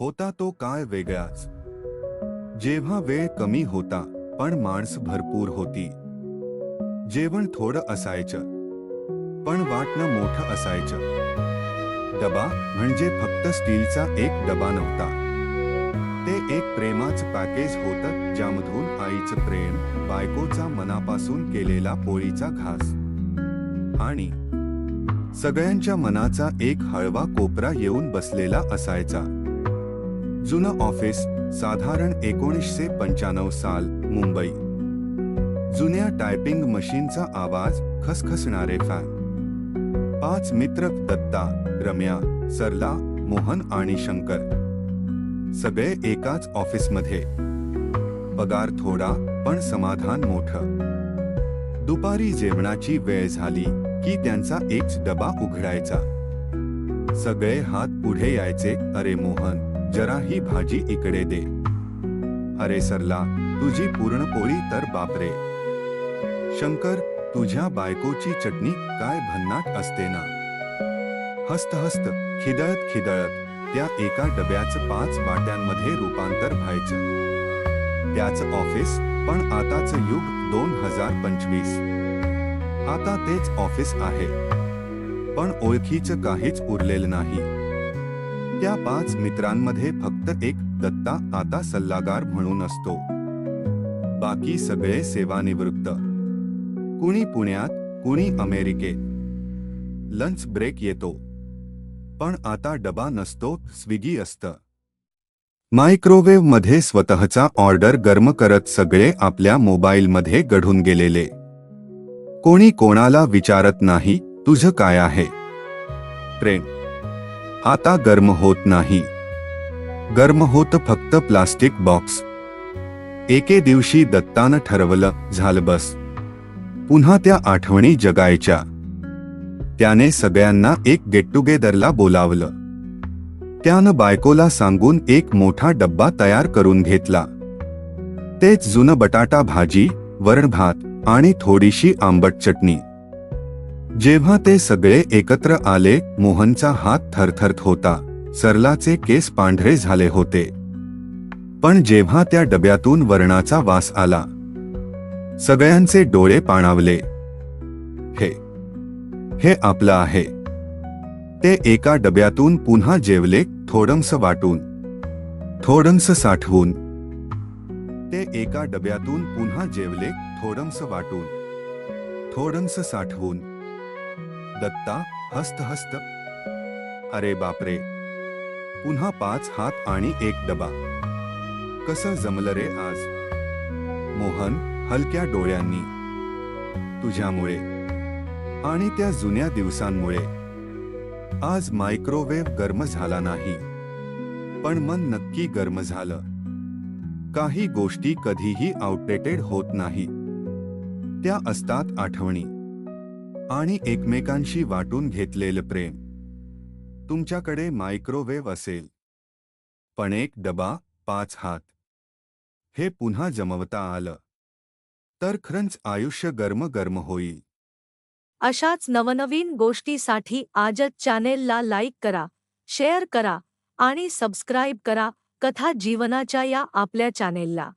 होता तो काळ वेगळाच. जेव्हा वेळ कमी होता पण माणस भरपूर होती. जेवण थोडं असायचं. पण वाटणं मोठं असायचं. डबा म्हणजे फक्त स्टीलचा एक डबा नव्हता. ते एक प्रेमाचं पॅकेज होतं ज्यामधून आईचं प्रेम बायकोचा मनापासून केलेला पोळीचा घास. आणि सगळ्यांच्या मनाचा एक हळवा कोपरा येऊन बसलेला असायचा. जुनं ऑफिस साधारण एकोणीसशे पंच्याण्णव साल मुंबई. जुन्या टायपिंग मशीनचा आवाज खसखसणारे फॅन. पाच मित्र दत्ता रम्या सरला मोहन आणि शंकर. सगळे एकाच ऑफिसमध्ये. पगार थोडा पण समाधान मोठं. दुपारी जेवणाची वेळ झाली की त्यांचा एक डबा उघडायचा. सगळे हात पुढे यायचे अरे मोहन जरा ही भाजी इकडे दे. अरे सरला तुझी पूर्ण पोळी तर बापरे. शंकर तुझ्या बायकोची चटणी काय भन्नाट असते ना? हस्त हस्त खिदळत खिदळत त्या एका डब्याचं पाच वाट्यांमध्ये रूपांतर व्हायचं. त्याचं ऑफिस पण आताचं युग दोन हजार पंचवीस. आता तेच ऑफिस आहे. पण ओळखीचं काहीच उरलेलं नाही. त्या पाच मित्रांमध्ये फक्त एक दत्ता आता सल्लागार म्हणून असतो. बाकी सगळे सेवानिवृत्त. कुणी पुण्यात कुणी अमेरिकेत. लंच ब्रेक येतो. पण आता डबा नसतो स्विगी असतं. मायक्रोवेव्हमध्ये स्वतःचा ऑर्डर गर्म करत सगळे आपल्या मोबाईलमध्ये गढून गेलेले. कोणी कोणाला विचारत नाही तुझं काय आहे? प्रेम आता गर्म होत नाही. गर्म होत फक्त प्लास्टिक बॉक्स. एके दिवशी दत्तानं ठरवलं झालं बस. पुन्हा त्या आठवणी जगायच्या. त्याने सगळ्यांना एक गेट टुगेदरला बोलावलं. त्यानं बायकोला सांगून एक मोठा डब्बा तयार करून घेतला. तेच जुनं बटाटा भाजी वरण भात आणि थोडीशी आंबट चटणी. जेव्हा ते सगळे एकत्र आले मोहनचा हात थरथरत होता. सरलाचे केस पांढरे झाले होते. पण जेव्हा त्या डब्यातून वर्णाचा वास आला सगळ्यांचे डोळे पाणावले. हे हे आपलं आहे. ते एका डब्यातून पुन्हा जेवले थोडंस वाटून थोडंस साठवून. ते एका डब्यातून पुन्हा जेवले थोडंस वाटून थोडंस साठवून. दत्ता हस्त हस्त. अरे बापरे. पुन्हा पाच हात आणि एक डबा. कसं जमलं रे आज? मोहन हलक्या डोळ्यांनी. तुझ्यामुळे. आणि त्या जुन्या दिवसांमुळे. आज मायक्रोवेव्ह गर्म झाला नाही. पण मन नक्की गर्म झालं. काही गोष्टी कधीही आउटडेटेड होत नाही. त्या असतात आठवणी. आणि एकमेकांशी वाटून घेतलेलं प्रेम. तुमच्याकडे मायक्रोवेव्ह असेल. पण एक डबा पाच हात. हे पुन्हा जमवता आलं. तर खरंच आयुष्य गर्म गर्म होईल. अशाच नवनवीन गोष्टीसाठी आजच चॅनेलला लाईक करा शेअर करा आणि सबस्क्राईब करा कथा जीवनाच्या या आपल्या चॅनेलला.